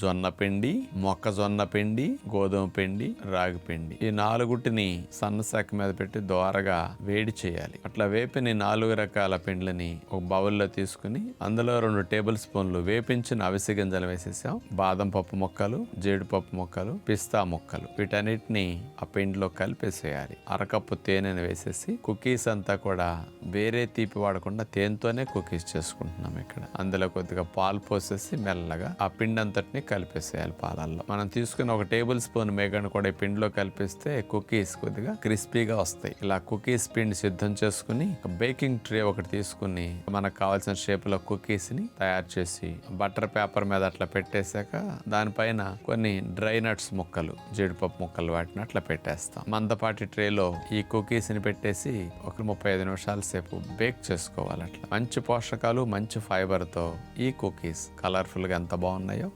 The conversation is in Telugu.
జొన్న పిండి మొక్కజొన్న పిండి గోధుమ పిండి రాగి పిండి. ఈ నాలుగుటిని సన్నశాఖ మీద పెట్టి దోరగా వేడి చేయాలి. అట్లా వేపిన నాలుగు రకాల పిండ్లని ఒక బౌల్లో తీసుకుని అందులో రెండు టేబుల్ స్పూన్లు వేపించిన అవిసె గింజలు వేసేసాం. బాదం పప్పు మొక్కలు జీడిపప్పు మొక్కలు పిస్తా మొక్కలు. వీటన్నిటిని ఆ పిండిలో కలిపేసేయాలి. అరకప్పు తేనెను వేసేసి కుకీస్ అంతా కూడా వేరే తీపి వాడకుండా తేనెతోనే కుకీస్ చేసుకుంటున్నాం ఇక్కడ. అందులో కొద్దిగా పాలు పోసేసి మెల్లగా ఆ పిండి అంతటిని కలిపేసేయాలి పాలల్లో. మనం తీసుకున్న ఒక టేబుల్ స్పూన్ మేగను కూడా ఈ పిండిలో కలిపిస్తే కుకీస్ కొద్దిగా క్రిస్పీగా వస్తాయి. ఇలా కుకీస్ పిండి సిద్ధం చేసుకుని బేకింగ్ ట్రే ఒకటి తీసుకుని మనకు కావాల్సిన షేప్లో కుకీస్ని తయారు చేసి బటర్ పేపర్ మీద అట్లా పెట్టేశాక దానిపైన కొన్ని డ్రై నట్స్ ముక్కలు జీడిపప్పు ముక్కలు వాటిని అట్లా పెట్టేస్తాం. మందపాటి ట్రేలో ఈ కుకీస్ని పెట్టేసి ఒక ముప్పై ఐదు నిమిషాల సేపు బేక్ చేసుకోవాలి అట్లా. మంచి పోషకాలు మంచి ఫైబర్తో ఈ కుకీస్ కలర్ఫుల్గా ఎంత బాగున్నాయో